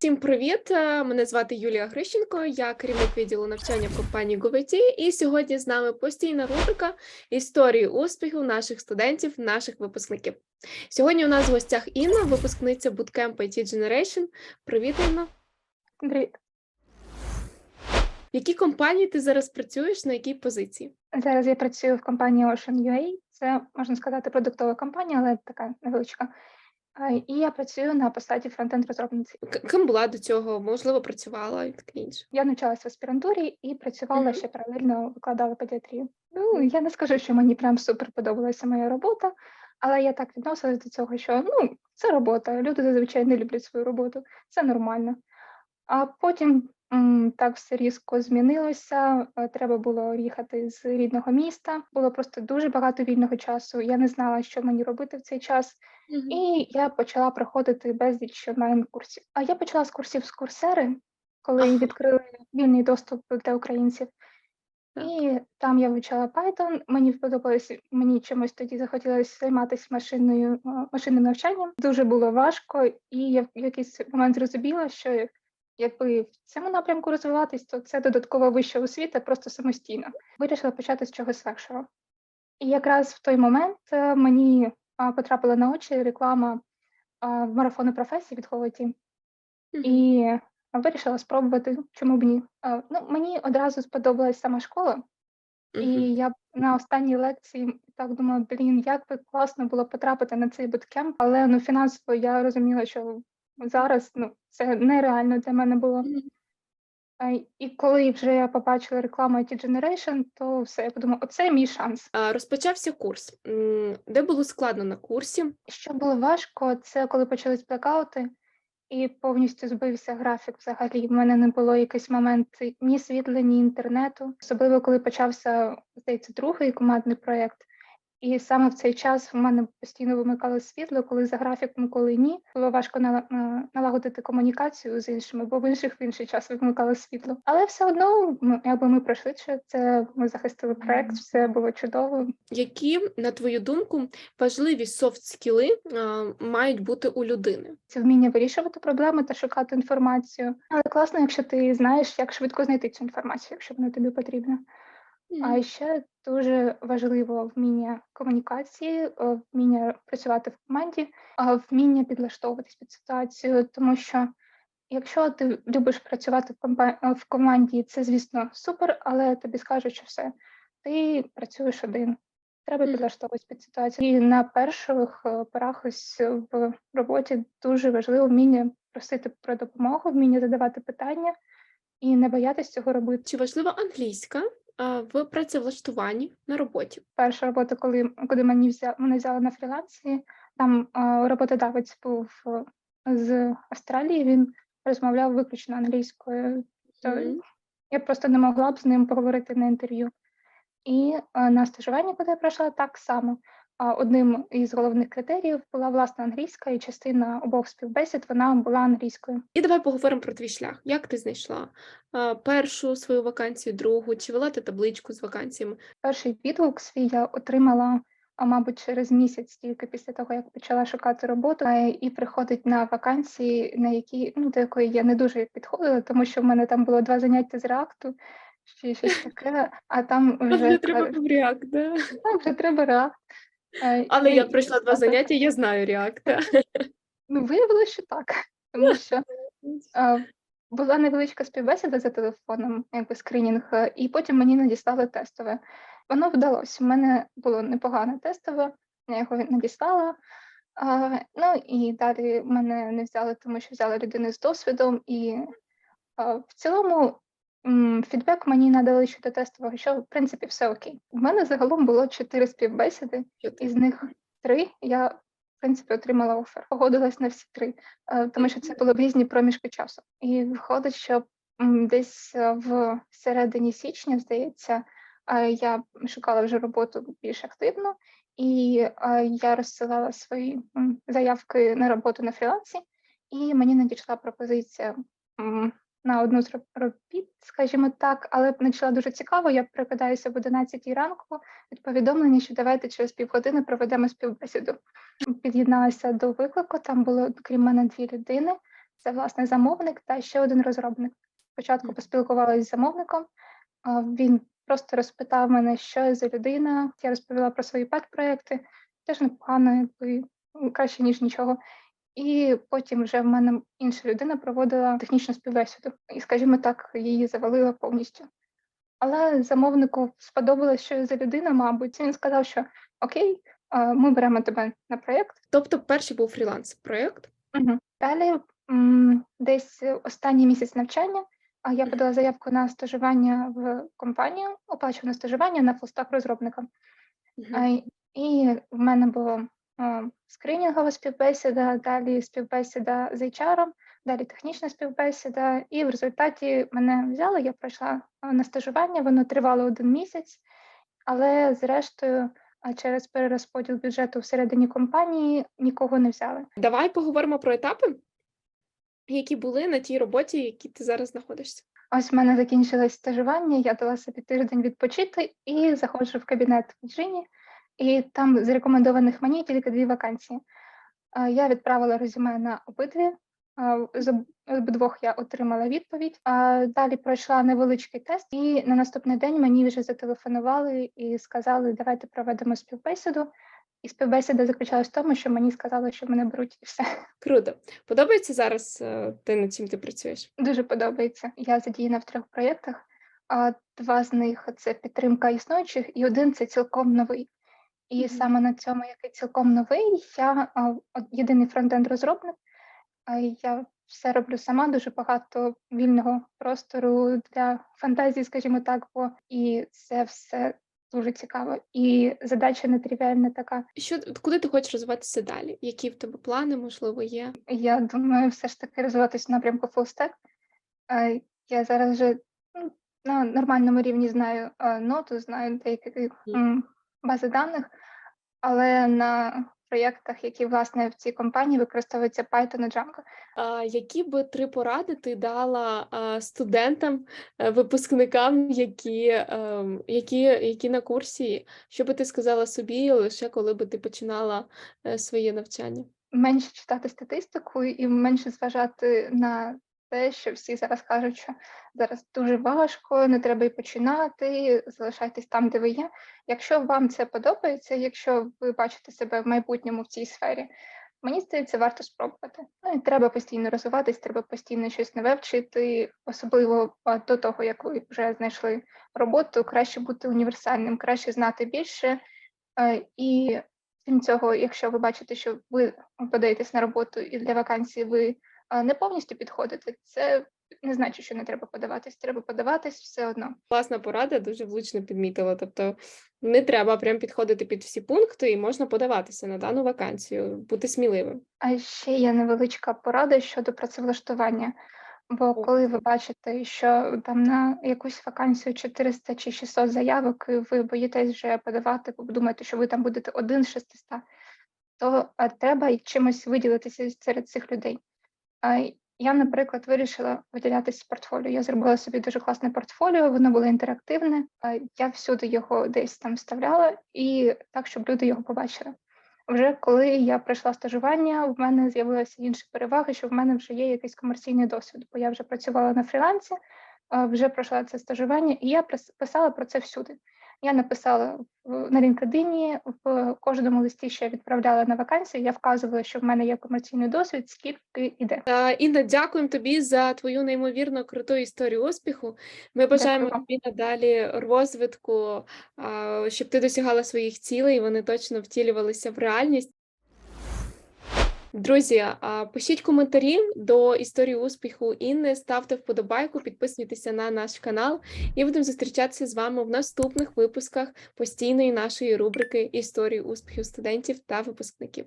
Всім привіт! Е, Мене звати Юлія Грищенко, я керівник відділу навчання в компанії GoVT, і сьогодні з нами постійна рубрика історії успіху наших студентів, наших випускників. Сьогодні у нас в гостях Інна, випускниця Bootcamp IT Generation. Привіт, Інна! Привіт. В якій компанії ти зараз працюєш, на якій позиції? Зараз я працюю в компанії Ocean UA. Це можна сказати продуктова компанія, але така невеличка. І я працюю на посаді фронтенд розробниці. Ким була до цього? Можливо, працювала і таке інше. Я навчалася в аспірантурі і працювала Мгм. ще паралельно викладала педіатрію. Ну я не скажу, що мені прям супер подобалася моя робота, але я так відносилась до цього, що ну це робота. Люди зазвичай не люблять свою роботу, це нормально. А потім так все різко змінилося. е, Треба було їхати з рідного міста. Було просто дуже багато вільного часу. Я не знала, що мені робити в цей час. І я почала проходити безліч онлайн курсів. А я почала з курсів з курсери, коли Ага. відкрили вільний доступ для українців. Так. І там я вивчала Python. Мені сподобалось, мені чомусь тоді захотілося займатися машинною е, машинним навчанням. Дуже було важко, і я в якийсь момент зрозуміла, що якби в цьому напрямку розвиватись, то це додаткова вища освіта просто самостійно. Вирішила почати з чогось легшого. І якраз в той момент е, мені потрапила на очі реклама а, марафону професій від Холоті. І вирішила спробувати, чому б ні. Ну, мені одразу сподобалась сама школа, і я на останній лекції так думала, блін, як би класно було потрапити на цей буткемп, але ну фінансово я розуміла, що зараз ну це нереально для мене було. І коли вже я побачила рекламу IT Generation, то все, я подумала, оце мій шанс. Розпочався курс. Де було складно на курсі? Що було важко, це коли почались блекаути, і повністю збився графік взагалі. В мене не було якийсь момент ні світла, ні інтернету. Особливо коли почався, здається, другий командний проєкт. І саме в цей час в мене постійно вимикало світло, коли за графіком, коли ні. Було важко на- налагодити комунікацію з іншими, бо в інших в інший час вимикало світло. Але все одно, ну, якби ми пройшли це, ми захистили проект, все було чудово. Які, на твою думку, важливі софт скіли мають бути у людини? це вміння вирішувати проблеми та шукати інформацію. Але класно, якщо ти знаєш, як швидко знайти цю інформацію, якщо вона тобі потрібна. А ще дуже важливо вміння комунікації, е, вміння працювати в команді, а вміння підлаштовуватись під ситуацію, тому що якщо ти любиш працювати в компа- е, в команді, це звісно супер, але тобі скажуть, що все, ти працюєш один. Треба Мгм. підлаштовуватись під ситуацію. І на перших е, порах ось в роботі дуже важливо вміння просити про допомогу, вміння задавати питання і не боятися цього робити. Чи важлива англійська в працевлаштуванні на роботі? перша робота, коли, куди мені взяли, мене взяли на фрілансі, там роботодавець був з Австралії, він розмовляв виключно англійською. То Мгм. я просто не могла б з ним поговорити на інтерв'ю. І на стажуванні, куди я пройшла, так само. Одним із головних критеріїв була власна англійська, і частина обох співбесід вона була англійською. І давай поговоримо про твій шлях. Як ти знайшла першу свою вакансію, другу, чи вела ти табличку з вакансіями? Перший відгук свій я отримала, а мабуть, через місяць тільки після того, як почала шукати роботу, Е, і приходить на вакансії, на які ну до якої я не дуже підходила, тому що в мене там було два заняття з реакту, чи щось таке, а там Вже треба був да? там вже треба реакт. Але я пройшла два заняття, я знаю React. Ну, виявилося, що так, тому що Е, Була невеличка співбесіда за телефоном, якби скринінг, е, і потім мені надіслали тестове. Воно вдалося. У мене було непогане тестове, я його надіслала. Ну і далі мене не взяли, тому що взяли людину з досвідом. І в цілому фідбек мені надали щодо тестового, що в принципі все окей. У мене загалом було чотири співбесіди, із них три я в принципі отримала офер. Погодилась на всі три, е, тому що це були різні проміжки часу. І виходить, що десь е, в середині січня, здається, е, я шукала вже роботу більш активно, і я розсилала свої заявки на роботу на фрілансі, і мені надійшла пропозиція на одну з робіт, скажімо так, але почала дуже цікаво. Я прокидаюся в 11 ранку від повідомлення, що давайте через півгодини проведемо співбесіду. Під'єдналася до виклику. Там було крім мене дві людини. Це власне замовник та ще один розробник. Спочатку поспілкувалася з замовником. Він просто розпитав мене, що я за людина. Я розповіла про свої пет-проекти. Теж непогано, якби краще ніж нічого. І потім вже в мене інша людина проводила технічну співбесіду, і, скажімо так, її завалила повністю. Але замовнику сподобалось, що я за людина, мабуть. Він сказав, що окей, ми беремо тебе на проєкт. Тобто, перший був фріланс проєкт. Мгм. Далі десь останній місяць навчання. А я подала заявку на стажування в компанію, оплачуване стажування на фулстак розробника. Й- І в мене було скринінгова співбесіда, далі співбесіда з HR, далі технічна співбесіда. І в результаті мене взяли. Я пройшла на стажування, воно тривало один місяць, але зрештою, а, через перерозподіл бюджету всередині компанії нікого не взяли. Давай поговоримо про етапи, які були на тій роботі, в якій ти зараз знаходишся. Ось в мене закінчилось стажування, я дала собі тиждень відпочити і заходжу в кабінет в Джині, і там з рекомендованих мені тільки дві вакансії. Я відправила резюме на обидві. З об- обидвох я отримала відповідь. А далі пройшла невеличкий тест, і на наступний день мені вже зателефонували і сказали, давайте проведемо співбесіду. І співбесіда заключалась в тому, що мені сказали, що мене беруть і все. Круто. Подобається зараз е, те, над чим ти працюєш? Дуже подобається. Я задіяна в трьох проєктах, а два з них це підтримка існуючих, і один це цілком новий. І саме на цьому, який цілком новий, я єдиний фронтенд розробник. Я все роблю сама, дуже багато вільного простору для фантазії, скажімо так, бо і це все дуже цікаво. І задача нетривіальна така. Що куди ти хочеш розвиватися далі? Які в тебе плани, можливо, є? Я думаю, все ж таки розвиватись в напрямку фулстек. Я зараз вже ну, на нормальному рівні знаю ноту, знаю деякі бази даних, але на проєктах, які власне в цій компанії використовуються Python і Django. А, які би три поради ти дала студентам, е, випускникам, які, ем, які, які на курсі? Що би ти сказала собі лише коли би ти починала е, своє навчання? менше читати статистику і менше зважати на те, що всі зараз кажуть, що зараз дуже важко, не треба і починати, залишайтесь там, де ви є. Якщо вам це подобається, якщо ви бачите себе в майбутньому в цій сфері, мені здається, варто спробувати. Ну і треба постійно розвиватись, треба постійно щось нове вчити, особливо до того, як ви вже знайшли роботу, краще бути універсальним, краще знати більше. І Крім цього, якщо ви бачите, що ви подаєтесь на роботу і для вакансії ви не повністю підходите, це не значить, що не треба подаватись. Треба подаватись все одно. Класна порада, дуже влучно підмітила. Тобто не треба прям підходити під всі пункти, і можна подаватися на дану вакансію, бути сміливим. А ще є невеличка порада щодо працевлаштування. Бо коли ви бачите, що там на якусь вакансію 400 чи 600 заявок, і ви боїтесь вже подавати, бо думаєте, що ви там будете один з 600, то треба чимось виділитися серед цих людей. Я, наприклад, вирішила виділятися з портфоліо. Я зробила собі дуже класне портфоліо, воно було інтерактивне. Я всюди його десь там вставляла, і так, щоб люди його побачили. Вже коли я пройшла стажування, в мене з'явилися інші переваги, що в мене вже є якийсь комерційний досвід, бо я вже працювала на фрілансі, вже пройшла це стажування, і я писала про це всюди. Я написала на LinkedIn, в кожному листі, що я відправляла на вакансію, я вказувала, що в мене є комерційний досвід, скільки іде. Е, Інна, дякуємо тобі за твою неймовірно круту історію успіху. Ми бажаємо Дякую. тобі надалі розвитку, щоб ти досягала своїх цілей, і вони точно втілювалися в реальність. Друзі, пишіть коментарі до історії успіху Інни, ставте вподобайку, підписуйтеся на наш канал, і будемо зустрічатися з вами в наступних випусках постійної нашої рубрики історії успіхів студентів та випускників.